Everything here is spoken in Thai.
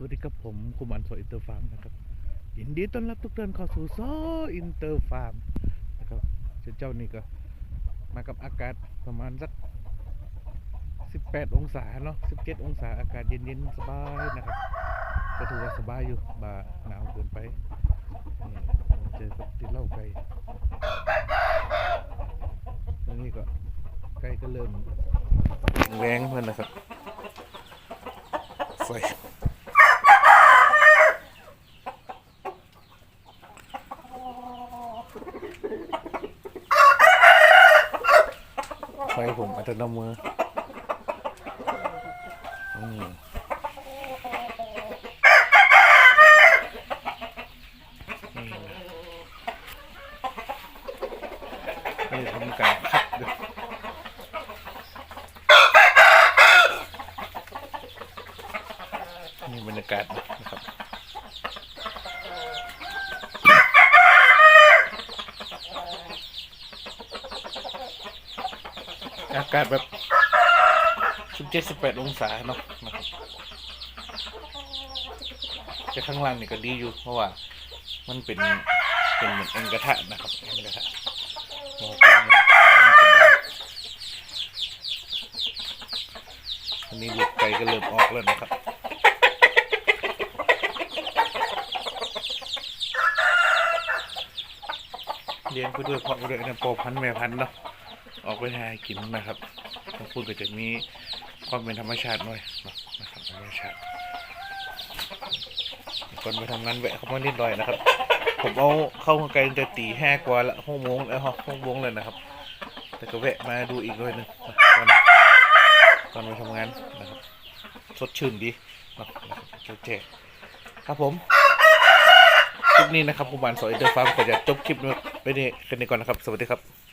สวัสดีครับผมคุมันโซอินเตอร์ฟาร์มนะครับยินดีต้อนรับทุกท่านเข้าสู่โซอินเตอร์ฟาร์มนะครับเจ้านี่ก็มากับอากาศประมาณสัก 18 องศาเนาะ17 องศาอากาศเย็นๆสบายนะครับก็ถือว่าสบายอยู่บ่าหนาวเกินไปนี่เจอกับติดเหล้าไก่ตรงนี้ก็ไก่ก็เริ่มแรงเพื่อนนะครับไฟ ไฟผมอัตโนมืออืมนี่ทำการคัดด้วยนี่บรรยากาศนะครับ อากาศแบบ17 18องศาเนาะนะครับจะข้างล่างนี่ก็ดีอยู่เพราะว่า มันเป็นเป็นเหมือนเอ็นกระทะนะครับเอ็นกระทะหม้อปิ้งมันมันสบายอันนี้ลูกไก่ก็เริ่มออกแล้วนะครับเลี้ยงไปด้วยเพาะไปด้วยนะโปอพันแม่พันเนาะ ออกไปหากินนะครับทั้งพูดก็จะมีความเป็นธรรมชาติหน่อยนาะนะครับธรรมชาติก่อนไปทำงานแวะเขามานิดหน่อยนะครับ ผมเอาเข้าข้างไกลจะตีห้ากว่าละห้องโมงแล้วห้องโมงเลยนะครับ แต่ก็แวะมาดูอีกหน่อยหนึงนะก่อนก่อนไปทำงานนะครับสดชื่นดีนะครับเจ๊ครับผมคลิปนี้นะครับผมบานสอยเดอร์ฟาร์มก็จะจบคลิปไปนี่กันนี้ก่อนนะครับ สวัสดีครับ